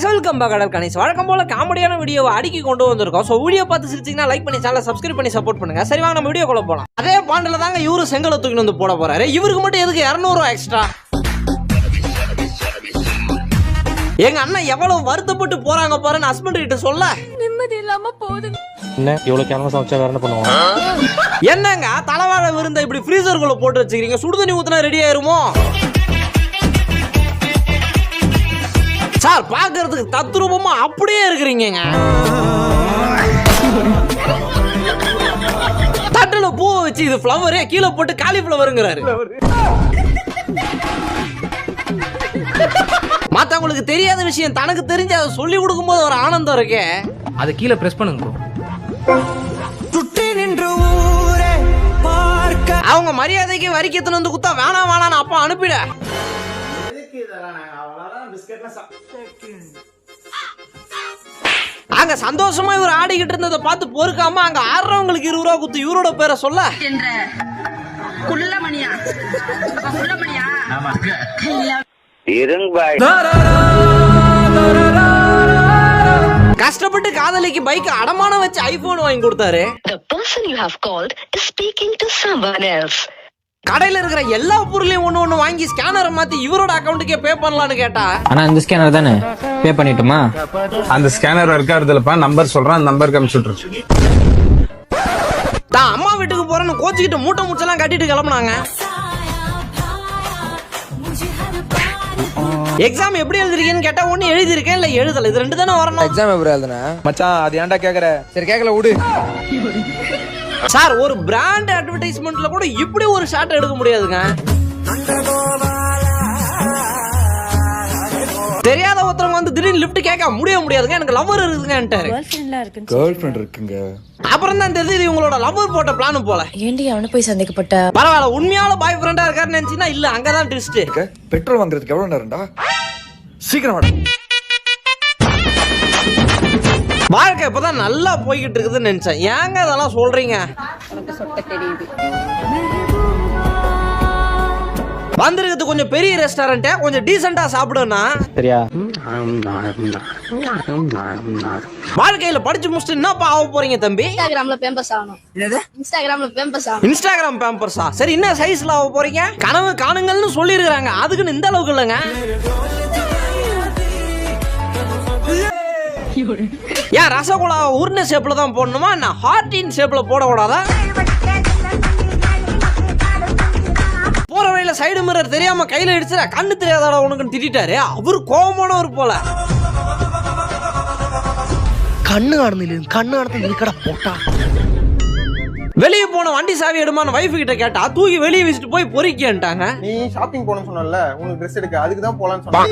Guys welcome back கடல் கணேஷ். வழக்கம் போல காமெடியான வீடியோவை அடிக்கி கொண்டு வந்திருக்கோம். ஸோ வீடியோ பார்த்து சிரிச்சிங்கன்னா லைக் பண்ணி சேனலை சப்ஸ்கிரைப் பண்ணி சப்போர்ட் பண்ணுங்க. சரி வாங்க நம்ம வீடியோக்குள்ள போலாம். அதே பாண்டில் தாங்க இவரு செங்கலை தூக்கிட்டு வந்து போட போறாரு. இவருக்கு மட்டும் எதுக்கு இரநூறுவா எக்ஸ்ட்ரா எங்க அண்ணன் எவ்வளவு வருத்தப்பட்டு போறாங்க பாருன்னு ஹஸ்பண்ட் கிட்ட சொல்ல. நிம்மதி இல்லாம போகுது. என்ன? இவ்வளவு கேவலமா சமைச்சா வேற என்ன பண்ணுவாங்க? என்னங்க? தலைவாழை விருந்த இப்படி ஃப்ரீசருக்குள்ள போட்டு வச்சுக்கிறீங்க? சுடுதண்ணி ஊத்துனா ரெடி ஆயிருமோ? சார் பார்க்கிறதுக்கு தத்ரூபமா அப்படியே இருக்கிறீங்கங்க. தட்டுல பூவை வச்சு இது ஃப்ளவரே கீழே போட்டு காலிஃப்ளவருங்கிறாரு மத்தவங்களுக்கு தெரியாத விஷயம் தனக்கு தெரிஞ்சு அதை சொல்லி கொடுக்கும்போது ஒரு ஆனந்தம் இருக்கே. அது கீழே பிரஸ் பண்ணுங்க. அவங்க மரியாதைக்கு வரிக்கத்துல வந்து குத்தா வேணாம் வேணாம் அப்பா அனுப்பிட. அங்க சந்தோஷமா இவர் ஆடிக்கிட்டு இருந்ததை பார்த்து பொறுக்காம அங்க ஆடுறவங்களுக்கு இருபது ரூபா குத்து இவரோட பேரை சொல்ல. கஷ்டப்பட்டு காதலிக்கு பைக் அடமானம் வச்சு ஐபோன் வாங்கி கொடுத்தாரு. The person you have called is speaking to someone else. கடையில இருக்கிற எல்லா பொருளையும் ஒண்ணு ஒண்ணு வாங்கி ஸ்கேனரை மாத்தி இவரோட அக்கௌண்ட்டுக்கே பே பண்ணலாம்னு கேட்டா? ஆனா இந்த ஸ்கேனர் தானே? பே பண்ணிட்டுமா? அந்த ஸ்கேனர் இருக்காருதுலப்பா நம்பர் சொல்றேன் அந்த நம்பருக்கு அனுப்பிச்சு விட்டுரு தான் அம்மா வீட்டுக்கு போறேன்னு கோச்சிக்கிட்டு மூட்டை முச்செல்லாம் கட்டிட்டு கிளம்புனாங்க. எக்ஸாம் எப்படி எழுதிருக்கீங்கன்னு கேட்டா ஒண்ணு எழுதிருக்கேன் இல்ல எழுதல. இது ரெண்டு தானே வரணும். எக்ஸாம் எப்படி எழுதுன? மச்சான் அது ஏன்டா கேக்குற? சரி கேக்கல விடு. சார் ஒரு பிராண்ட் அட்வர்டைஸ்மெண்ட்ல கூட இப்படி ஒரு ஷாட் எடுக்க முடியாதுங்க. தெரியாத ஒருத்தவங்க வந்து திடீர்னு லிஃப்ட் கேட்க முடிய முடியாதுங்க. எனக்கு லவ்வர் இருக்குங்கன்ட்டாரு கேர்ள் ஃப்ரெண்ட் இருக்குங்க. அப்புறம் தான் தெரியுது இது உங்களோட லவ்வர் போட்ட பிளான் போல. ஏண்டி அவனை போய் சந்தேகப்பட்ட பரவாயில்ல உண்மையான பாய் ஃப்ரெண்டா இருக்காருன்னு நினைச்சீங்கன்னா இல்ல அங்கதான் ட்விஸ்ட் இருக்க பெட்ரோல் வாங்குறதுக்கு எவ்வளவு நேரம்டா? சீக்கிரம் வாடா. வாழ்க்கை இப்பதான் நல்லா போய்கிட்டு இருக்குதுன்னு நினைச்சேன். ஏங்க அதெல்லாம் சொல்றீங்க? வந்திருக்கிறது கொஞ்சம் பெரிய ரெஸ்டாரண்ட்டே கொஞ்சம் டீசெண்டா சாப்பிடுன்னா? சரியா? வாழ்க்கையில படிச்சு முடிச்சுட்டு என்னப்பா ஆக போறீங்க தம்பி? இன்ஸ்டாகிராம்ல பேம்பஸ் ஆகணும். இன்ஸ்டாகிராம்ல பேம்பஸ் ஆகணும். இன்ஸ்டாகிராம் பேம்பர்ஸா சரி என்ன சைஸ்ல ஆக போறீங்க? கனவு காணுங்கள்னு சொல்லியிருக்கிறாங்க. அதுக்குன்னு இந்த அளவுக்கு இல்லைங்க. ஏன் ரசகுலா உருண்டை ஷேப்பில் தான் போடணுமா? நான் ஹார்டின் ஷேப்பில் போடக்கூடாதா? போகிற வழியில் சைடு மிரர் தெரியாமல் கையில் அடிச்சுடா கண்ணு தெரியாதடா உனக்குன்னு திட்டாரு அவர் கோபமானவர் போல. கண்ணு காணுதில்லை கண்ணு காணத்தில் இருக்கடா போட்டா. வெளியே போன வண்டி சாவி எடுமான வைஃப் கிட்ட கேட்டா தூக்கி வெளியே வச்சுட்டு போய் பொறிக்கன்ட்டாங்க நீ ஷாப்பிங் போகணும்னு சொன்னல உனக்கு ட்ரெஸ் எடுக்க அதுக்கு தான் போலான்னு சொன்னா.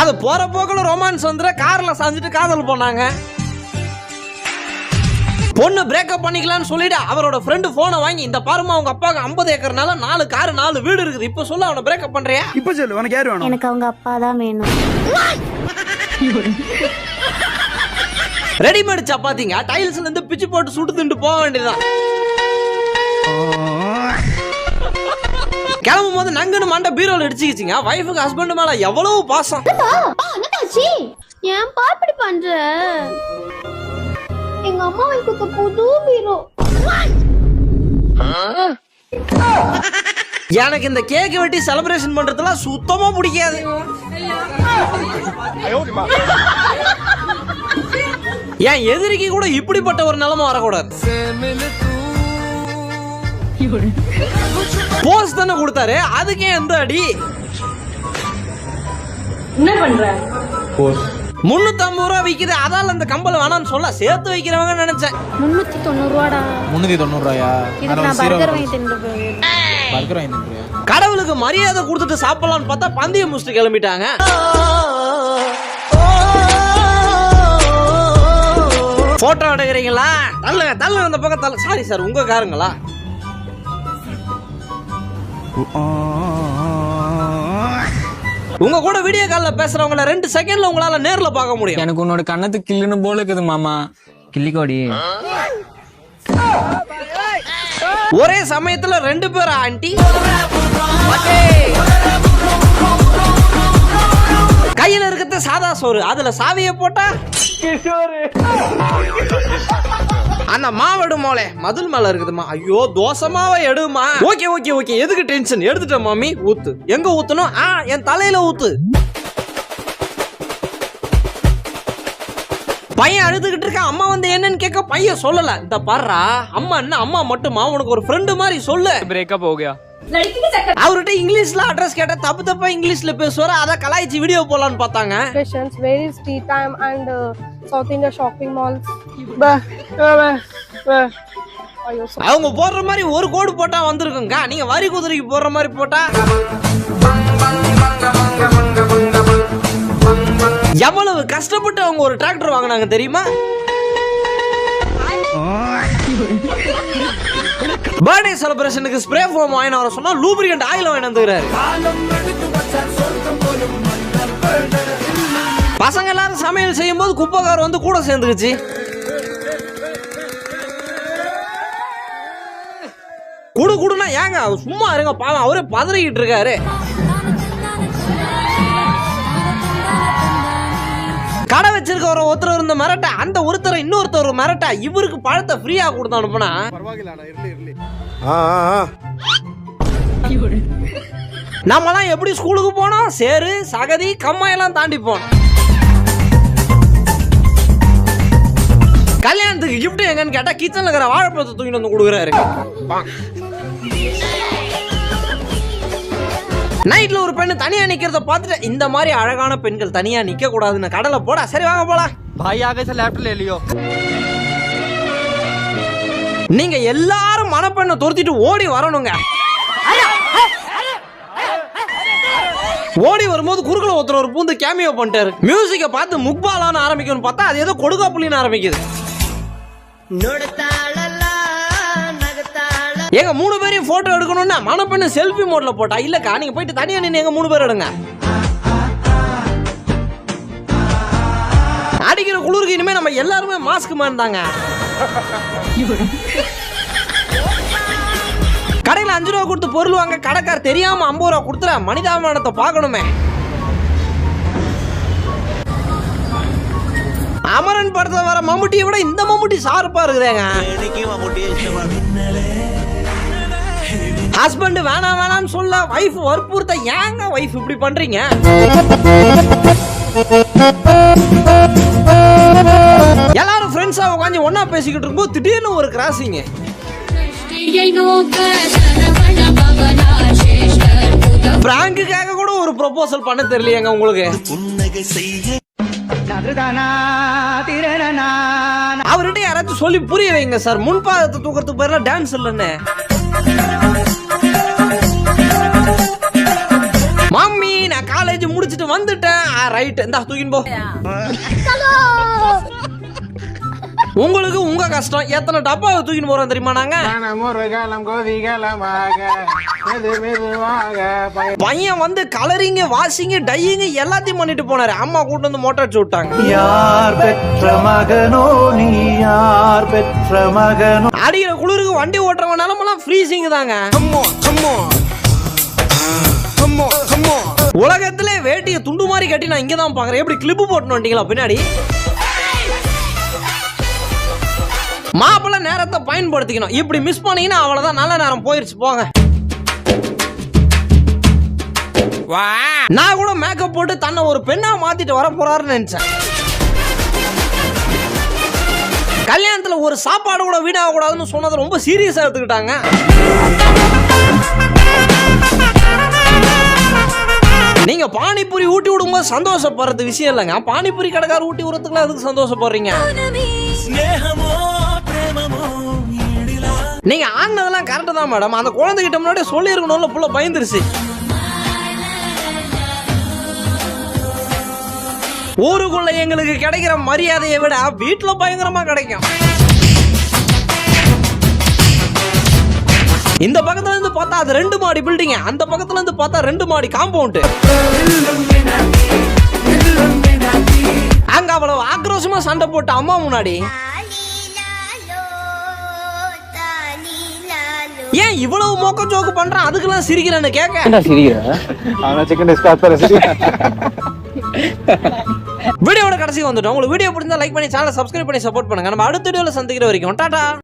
அது போற போக்குல ரொமான்ஸ் வந்துட கார்ல சாஞ்சிட்டு காதல் போனாங்க பொண்ணு பிரேக்கப் பண்ணிக்கலாம்னு சொல்லிட்டு அவரோட ஃப்ரெண்டு போனை வாங்கி இந்த பாருமா உங்க அப்பாவுக்கு ஐம்பது ஏக்கர்னால நாலு கார் நாலு வீடு இருக்குது. இப்ப சொல்ல அவனை பிரேக்கப் பண்றியா? இப்ப சொல்லு உனக்கு யார் வேணும்? எனக்கு அவங்க அப்பா தான் வேணும். ரெடிமேட் சப்பாத்திங்க. டைல்ஸ்ல இருந்து பிச்சு போட்டு சுட்டு திண்டு போக வேண்டியதுதான். போது நங்குன்னு மண்டை பீரோல இடிச்சுக்கிச்சிங்க. வைஃபுக்கு ஹஸ்பண்ட் மேல எவ்வளவு பாசம்? ஏன்பா இப்படி பண்ற? எங்க அம்மா கொடுத்த புது பீரோ. எனக்கு இந்த கேக் வெட்டி செலிப்ரேஷன் பண்றதுலாம் சுத்தமா பிடிக்காது. என் எதிரிக்கு கூட இப்படிப்பட்ட ஒரு நிலைமை வரக்கூடாது. போஸ் தானே கொடுத்தாரு. அதுக்கு ஏன் எந்த அடி? என்ன பண்ற? முன்னூத்தி ஐம்பது ரூபா விக்குது. அதால அந்த கம்பல் வேணாம்னு சொல்ல. சேர்த்து வைக்கிறவங்க நினைச்சேன். முன்னூத்தி தொண்ணூறு ரூபாடா? முன்னூத்தி தொண்ணூறு ரூபாயா? இதுக்கு நான் பர்கர் வாங்கி தின்னு போயிருவேன் பர்கர் வாங்கி தின்றியா? கடவுளுக்கு மரியாதை கொடுத்துட்டு சாப்பிடலாம்னு பார்த்தா பந்தய முடிச்சுட்டு கிளம்பிட்டாங்க. போட்டோ எடுக்கிறீங்களா? தள்ளுங்க தள்ளுங்க அந்த பக்கம் தள்ளு. சாரி சார் உங்க காருங்களா? உங்க கூட வீடியோ கால்ல பேசுறவங்கள ரெண்டு செகண்ட்ல உங்களால நேர்ல பார்க்க முடியும். எனக்கு உன்னோட கண்ணத்து கில்லுன்னு போல இருக்குது மாமா. கிள்ளிக்கோடி. ஒரே சமயத்துல ரெண்டு பேரும் ஆண்டி? இருக்கிறது சாதா சோறு. அதுல சாவியை போட்டா அந்த மாவடு மோளே. மதுல் மேல இருக்குதுமா ஐயோ தோசமாவை எடுமா. Okay okay okay. எதுக்கு டென்ஷன் எடுத்துட்டேன் மாமி ஊத்து. எங்க ஊத்தணும் ஆ என் தலையில ஊத்து. பையன் அழுதுகிட்டு இருக்க அம்மா வந்து என்னன்னு கேட்க பையன் சொல்லல. இந்த பாடுறா அம்மா என்ன அம்மா மட்டுமா? உனக்கு ஒரு ஃப்ரெண்டு மாதிரி சொல்லு. பிரேக்கப் போகியா அவர்கிட்ட இங்கிலீஷ்ல அட்ரஸ் கேட்டா தப்பு தப்பா இங்கிலீஷ்ல பேசுவாரு? அத கலாய்ச்சி வீடியோ போலான்னு பார்த்தாங்க. Is tea time and uh, south india shopping malls? அவங்க போடுற மாதிரி ஒரு கோடு போட்டா வந்திருக்குங்க நீங்க வரி குதிரைக்கு போடுற மாதிரி போட்டா எவ்வளவு கஷ்டப்பட்டு அவங்க ஒரு டிராக்டர் வாங்கினாங்க தெரியுமா? பர்த்டே செலிப்ரேஷனுக்கு ஸ்ப்ரே ஃபோம் வாங்கின வர சொன்னா லூப்ரிகண்ட் ஆயில் வாங்கி வந்துக்கிறாரு. பசங்க எல்லாரும் சமையல் செய்யும் போது குப்பைக்கார் வந்து கூட சேர்ந்துக்குச்சு. குடு குடுனா ஏங்க சும்மா இருங்க பாவம் அவரே பதறிக்கிட்டு இருக்காரு. கடை வச்சிருக்க ஒரு ஒருத்தர் இருந்த மிரட்ட அந்த ஒருத்தரை இன்னொருத்தர் மிரட்ட இவருக்கு பழத்தை ஃப்ரீயா கொடுத்து அனுப்புனா? நம்மலாம் எப்படி ஸ்கூலுக்கு போனோம்? சேரு சகதி கம்மாயெல்லாம் தாண்டி போனோம். கல்யாணத்துக்கு gift எங்கன்னு கேட்டா கிச்சன்ல இருக்கிற வாழைப்பழத்தை தூக்கிட்டு வந்து கொடுக்குறாரு. நைட்ல ஒரு பெண்ணு தனியா நிக்கிறத பாத்துட்டு இந்த மாதிரி அழகான பெண்கள் தனியா நிக்க கூடாதுன்னு கடலை போடா. சரி வாங்க போலாம். பாயாக லேப்டாப்ல இல்லையோ? நீங்க எல்லாரும் மணப்பெண்ணை துரத்திட்டு ஓடி வரணுங்க. ஓடி வரும்போது குறுக்குல ஒருத்தர் ஒரு பூந்து கேமியோ பண்ணிட்டாரு. மியூசிக்கை பார்த்து முக்பாலான்னு ஆரம்பிக்கணும்னு பார்த்தா அது ஏதோ கொடுக்கா புள்ளின்னு ஆரம்பிக்குது எங்க மூணு பேரையும் போட்டோ எடுக்கணும்னா மனப்பெண்ணு செல்ஃபி மோட்ல போட்டா. இல்லக்கா நீங்க போயிட்டு தனியா நின்று எங்க மூணு பேர் எடுங்க. அடிக்கிற குளிருக்கு இனிமே நம்ம எல்லாருமே மாஸ்க் மேன் கடையில் அஞ்சு ரூபா கொடுத்து பொருள் வாங்க கடைக்கார் தெரியாம ஐம்பது ரூபா கொடுத்துற மனிதாபிமானத்தை பார்க்கணுமே. அமரன் படத்துல வர மம்முட்டியை விட இந்த மம்முட்டி சார்பா இருக்குதேங்க. ஹஸ்பண்ட் வேணாம் வேணாம்னு சொல்ல வைஃப் வற்புறுத்த ஏங்க வைஃப் இப்படி பண்றீங்க? எல்லாரும் ஃப்ரெண்ட்ஸா உட்காந்து ஒண்ணா பேசிக்கிட்டு இருக்கும்போது திடீர்னு ஒரு கிராசிங் பிராங்குக்காக கூட ஒரு ப்ரொபோசல் பண்ண தெரியலையாங்க உங்களுக்கு. அவர்கிட்ட யாராச்சும் சொல்லி புரிய வைங்க சார். முன்பாகத்தை தூக்கறதுக்கு பேர்ல டான்ஸ் இல்லைன்னு. மம்மி நான் காலேஜ் முடிச்சிட்டு வந்துட்டேன். ரைட் இந்தா தூக்கின் போ. உங்களுக்கு உங்க கஷ்டம். எத்தனை டப்பாவை தூக்கின்னு போறோம் தெரியுமா நாங்க? பையன் வந்து கலரிங்க வாஷிங் டையிங் எல்லாத்தையும் பண்ணிட்டு போனாரு. அம்மா கூட்டு வந்து மோட்டர் அடிச்சு விட்டாங்க. யார் பெற்ற மகனோ நீ யார் பெற்ற மகனோ? அடிக்கிற குளிருக்கு வண்டி ஓட்டுறவன் நிலமெல்லாம் ஃப்ரீசிங் தாங்க. உலகத்திலே வேட்டியை துண்டு மாதிரி கட்டி நான் இங்க தான் பாக்குறேன் எப்படி கிளிப்பு போட்டு வந்துட்டீங்களா பின்னாடி? மாப்பிள்ளை நேரத்தை பயன்படுத்திக்கணும். இப்படி மிஸ் பண்ணீங்கன்னா அவ்வளவுதான். நல்ல நேரம் போயிருச்சு போங்க. நான் கூட மேக்கப் போட்டு தன்னை ஒரு பெண்ணா மாத்திட்டு வர போறாருன்னு நினைச்சேன். கல்யாணத்துல ஒரு சாப்பாடு கூட வீணாக கூடாதுன்னு சொன்னதை ரொம்ப சீரியஸா எடுத்துக்கிட்டாங்க. நீங்க பானிபூரி ஊட்டி விடும்போது சந்தோஷப்படுறது விஷயம் இல்லைங்க. பானிபூரி கடைக்கார ஊட்டி விடுறதுக்குலாம் எதுக்கு சந்தோஷப்படுறீங்க? நீங்க ஆடினதெல்லாம் கரெக்ட் தான் மேடம் அந்த குழந்தைகிட்ட முன்னாடி சொல்லியிருக்கணும்ல புள்ள பயந்துருச்சு. ஊருக்குள்ள எங்களுக்கு கிடைக்கிற மரியாதையை விட வீட்டுல பயங்கரமா கிடைக்கும். இந்த பக்கத்துல இருந்து பார்த்தா அது ரெண்டு மாடி பில்டிங் அந்த பக்கத்துல இருந்து பார்த்தா ரெண்டு மாடி காம்பவுண்ட் அங்க அவ்வளவு ஆக்ரோஷமா சண்டை போட்ட அம்மா முன்னாடி. ஏன் இவ்வளவு மோக்க ஜோக்கு பண்றான் அதுக்கெல்லாம் சிரிக்கிறேன்னு கேட்க ஆனா சிக்கன் ஸ்டார்ட் பண்ண. சரி வீடியோட கடைசி வந்துட்டோம். உங்களுக்கு வீடியோ பிடிச்சா லைக் பண்ணி சேனலை சப்ஸ்கிரைப் பண்ணி சப்போர்ட் பண்ணுங்க. நம்ம அடுத்த வீடியோல சந்திக்கிற வரைக்கும் டாடா!